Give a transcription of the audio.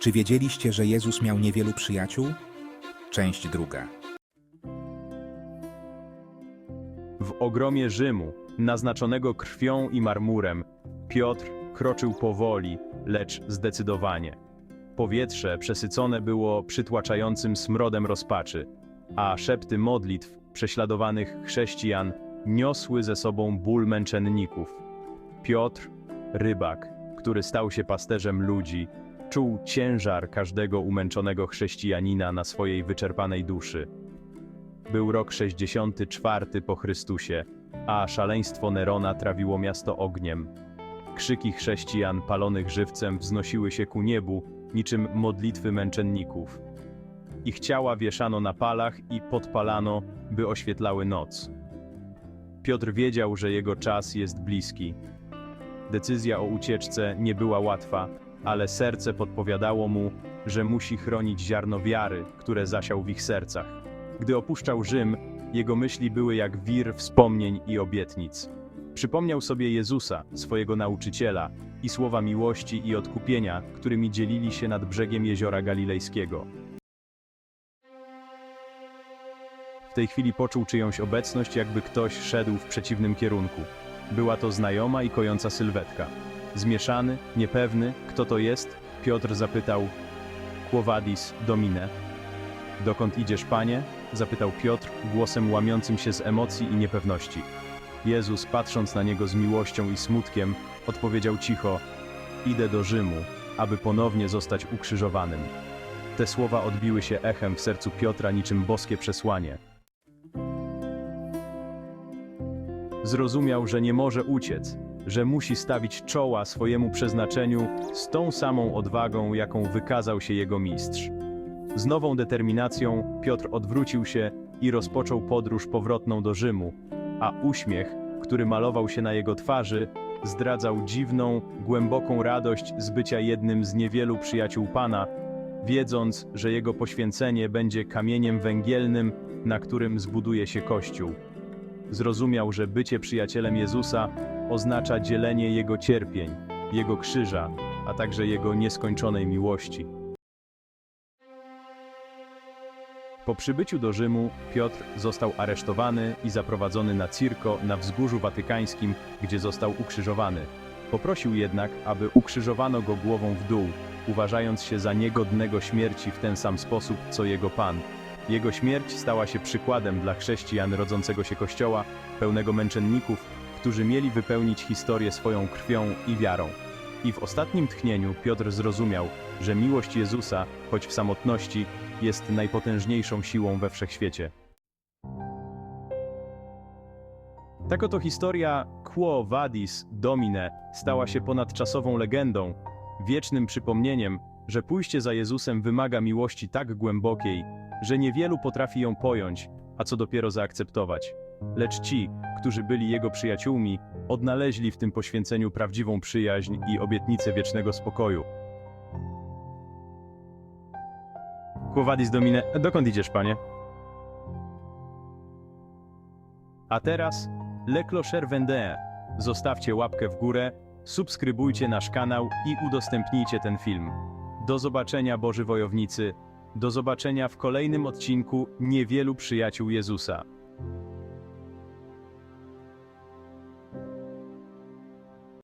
Czy wiedzieliście, że Jezus miał niewielu przyjaciół? Część druga. W ogromie Rzymu, naznaczonego krwią i marmurem, Piotr kroczył powoli, lecz zdecydowanie. Powietrze przesycone było przytłaczającym smrodem rozpaczy, a szepty modlitw prześladowanych chrześcijan niosły ze sobą ból męczenników. Piotr, rybak, który stał się pasterzem ludzi, czuł ciężar każdego umęczonego chrześcijanina na swojej wyczerpanej duszy. Był rok 64 po Chrystusie, a szaleństwo Nerona trawiło miasto ogniem. Krzyki chrześcijan palonych żywcem wznosiły się ku niebu, niczym modlitwy męczenników. Ich ciała wieszano na palach i podpalano, by oświetlały noc. Piotr wiedział, że jego czas jest bliski. Decyzja o ucieczce nie była łatwa, ale serce podpowiadało mu, że musi chronić ziarno wiary, które zasiał w ich sercach. Gdy opuszczał Rzym, jego myśli były jak wir wspomnień i obietnic. Przypomniał sobie Jezusa, swojego nauczyciela, i słowa miłości i odkupienia, którymi dzielili się nad brzegiem jeziora Galilejskiego. W tej chwili poczuł czyjąś obecność, jakby ktoś szedł w przeciwnym kierunku. Była to znajoma i kojąca sylwetka. Zmieszany, niepewny, kto to jest, Piotr zapytał: Quo vadis, domine? Dokąd idziesz, panie? zapytał Piotr, głosem łamiącym się z emocji i niepewności. Jezus, patrząc na niego z miłością i smutkiem, odpowiedział cicho: Idę do Rzymu, aby ponownie zostać ukrzyżowanym. Te słowa odbiły się echem w sercu Piotra niczym boskie przesłanie. Zrozumiał, że nie może uciec, że musi stawić czoła swojemu przeznaczeniu z tą samą odwagą, jaką wykazał się jego mistrz. Z nową determinacją Piotr odwrócił się i rozpoczął podróż powrotną do Rzymu, a uśmiech, który malował się na jego twarzy, zdradzał dziwną, głęboką radość z bycia jednym z niewielu przyjaciół Pana, wiedząc, że jego poświęcenie będzie kamieniem węgielnym, na którym zbuduje się Kościół. Zrozumiał, że bycie przyjacielem Jezusa oznacza dzielenie Jego cierpień, Jego krzyża, a także Jego nieskończonej miłości. Po przybyciu do Rzymu Piotr został aresztowany i zaprowadzony na Cirko na wzgórzu watykańskim, gdzie został ukrzyżowany. Poprosił jednak, aby ukrzyżowano go głową w dół, uważając się za niegodnego śmierci w ten sam sposób, co jego Pan. Jego śmierć stała się przykładem dla chrześcijan rodzącego się Kościoła, pełnego męczenników, którzy mieli wypełnić historię swoją krwią i wiarą. I w ostatnim tchnieniu Piotr zrozumiał, że miłość Jezusa, choć w samotności, jest najpotężniejszą siłą we wszechświecie. Tak oto historia Quo Vadis Domine stała się ponadczasową legendą, wiecznym przypomnieniem, że pójście za Jezusem wymaga miłości tak głębokiej, że niewielu potrafi ją pojąć, a co dopiero zaakceptować. Lecz ci, którzy byli Jego przyjaciółmi, odnaleźli w tym poświęceniu prawdziwą przyjaźń i obietnicę wiecznego spokoju. Quo vadis domine, dokąd idziesz, panie? A teraz, Le Clocher Vendée. Zostawcie łapkę w górę, subskrybujcie nasz kanał i udostępnijcie ten film. Do zobaczenia, Boży Wojownicy. Do zobaczenia w kolejnym odcinku Niewielu Przyjaciół Jezusa.